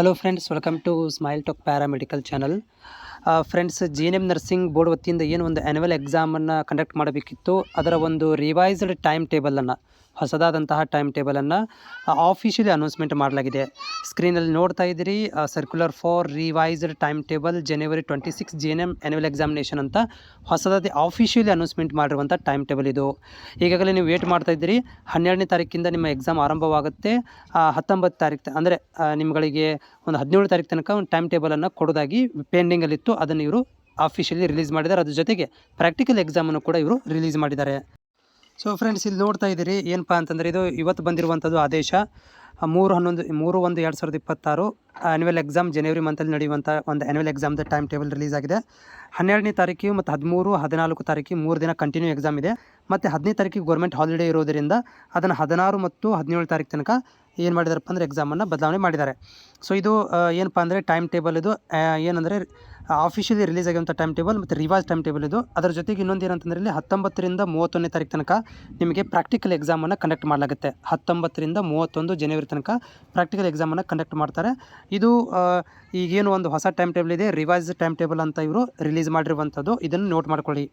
Hello friends, welcome to Smile Talk Paramedical channel. Friends G N M nursing board ವತಿಯಿಂದ ಏನು ಒಂದು annual ಎಕ್ಸಾಮನ್ನು conduct ಮಾಡಬೇಕಿತ್ತು ಅದರ ಒಂದು ರಿವೈಸ್ಡ್ ಟೈಮ್ ಟೇಬಲನ್ನು ಹೊಸದಾದಂತಹ ಟೈಮ್ ಟೇಬಲನ್ನು ಆಫಿಷಿಯಲಿ ಅನೌನ್ಸ್ಮೆಂಟ್ ಮಾಡಲಾಗಿದೆ ಸ್ಕ್ರೀನಲ್ಲಿ ನೋಡ್ತಾ ಇದ್ದೀರಿ circular for revised time table January twenty six G N M annual examination ಅಂತ ಹೊಸದಾದ ಆಫಿಷಿಯಲಿ ಅನೌನ್ಸ್ಮೆಂಟ್ ಮಾಡಿರುವಂಥ ಟೈಮ್ ಟೇಬಲ್ ಇದು ಈಗಾಗಲೇ ನೀವು ವೇಟ್ ಮಾಡ್ತಾ ಇದ್ದೀರಿ ಹನ್ನೆರಡನೇ ತಾರೀಕಿಂದ ನಿಮ್ಮ ಎಕ್ಸಾಮ್ ಆರಂಭವಾಗುತ್ತೆ ಹತ್ತೊಂಬತ್ತು ತಾರೀಕು ಅಂದರೆ ನಿಮ್ಮಗಳಿಗೆ ಒಂದು ಹದಿನೇಳು ತಾರೀಕು ತನಕ ಒಂದು ಟೈಮ್ ಟೇಬಲನ್ನು ಕೊಡೋದಾಗಿ ಪೆಂಡಿಂಗಲ್ಲಿತ್ತು ಅದನ್ನು ಇವರು ಆಫಿಷಿಯಲಿ ರಿಲೀಸ್ ಮಾಡಿದ್ದಾರೆ ಅದ್ರ ಜೊತೆಗೆ ಪ್ರಾಕ್ಟಿಕಲ್ ಎಕ್ಸಾಮನ್ನು ಕೂಡ ಇವರು ರಿಲೀಸ್ ಮಾಡಿದ್ದಾರೆ ಸೊ ಫ್ರೆಂಡ್ಸ್ ಇಲ್ಲಿ ನೋಡ್ತಾ ಇದ್ದೀರಿ ಏನಪ್ಪ ಅಂತಂದರೆ ಇದು ಇವತ್ತು ಬಂದಿರುವಂಥದ್ದು ಆದೇಶ ಮೂರು ಹನ್ನೊಂದು ಮೂರು ಒಂದು ಎರಡು ಸಾವಿರದ ಇಪ್ಪತ್ತಾರು ಆ್ಯನ್ಯುವಲ್ ಎಕ್ಸಾಮ್ ಜನವರಿ ಮಂತಲ್ಲಿ ನಡೆಯುವಂಥ ಒಂದು ಆ್ಯನ್ಯುವಲ್ ಎಕ್ಸಾಮ್ದ ಟೈಮ್ ಟೇಬಲ್ ರಿಲೀಸ್ ಆಗಿದೆ ಹನ್ನೆರಡನೇ ತಾರೀಕು ಮತ್ತು ಹದಿಮೂರು ಹದಿನಾಲ್ಕು ತಾರೀಕು ಮೂರು ದಿನ ಕಂಟಿನ್ಯೂ ಎಕ್ಸಾಮ್ ಇದೆ ಮತ್ತು ಹದಿನೈದು ತಾರೀಕಿಗೆ ಗೌರ್ಮೆಂಟ್ ಹಾಲಿಡೇ ಇರೋದರಿಂದ ಅದನ್ನು ಹದಿನಾರು ಮತ್ತು ಹದಿನೇಳು ತಾರೀಕು ತನಕ ಏನು ಮಾಡಿದಾರಪ್ಪ ಅಂದರೆ ಎಕ್ಸಾಮನ್ನು ಬದಲಾವಣೆ ಮಾಡಿದ್ದಾರೆ ಸೊ ಇದು ಏನಪ್ಪ ಅಂದರೆ ಟೈಮ್ ಟೇಬಲ್ ಇದು ಏನಂದರೆ ಆಫಿಷಿಯಲಿ ರಿಲೀಸ್ ಆಗಿರುವಂಥ ಟೈಮ್ ಟೇಬಲ್ ಮತ್ತು ರಿವೈಸ್ ಟೈಮ್ ಟೇಬಲ್ ಇದು ಅದರ ಜೊತೆಗೆ ಇನ್ನೊಂದು ಏನಂತಂದ್ರೆ ಇಲ್ಲಿ ಹತ್ತೊಂಬತ್ತರಿಂದ ಮೂವತ್ತೊಂದನೇ ತಾರೀಕು ತನಕ ನಿಮಗೆ ಪ್ರಾಕ್ಟಿಕಲ್ ಎಕ್ಸಾಮನ್ನು ಕಂಡಕ್ಟ್ ಮಾಡಲಾಗುತ್ತೆ ಹತ್ತೊಂಬತ್ತರಿಂದ ಮೂವತ್ತೊಂದು ಜನವರಿ ತನಕ ಪ್ರಾಕ್ಟಿಕಲ್ ಎಕ್ಸಾಮನ್ನು ಕಂಡಕ್ಟ್ ಮಾಡ್ತಾರೆ ಇದು ಈಗೇನು ಒಂದು ಹೊಸ ಟೈಮ್ ಟೇಬಲ್ ಇದೆ ರಿವೈಸ್ ಟೈಮ್ ಟೇಬಲ್ ಅಂತ ಇವರು ರಿಲೀಸ್ ಮಾಡಿರುವಂಥದ್ದು ಇದನ್ನು ನೋಟ್ ಮಾಡ್ಕೊಳ್ಳಿ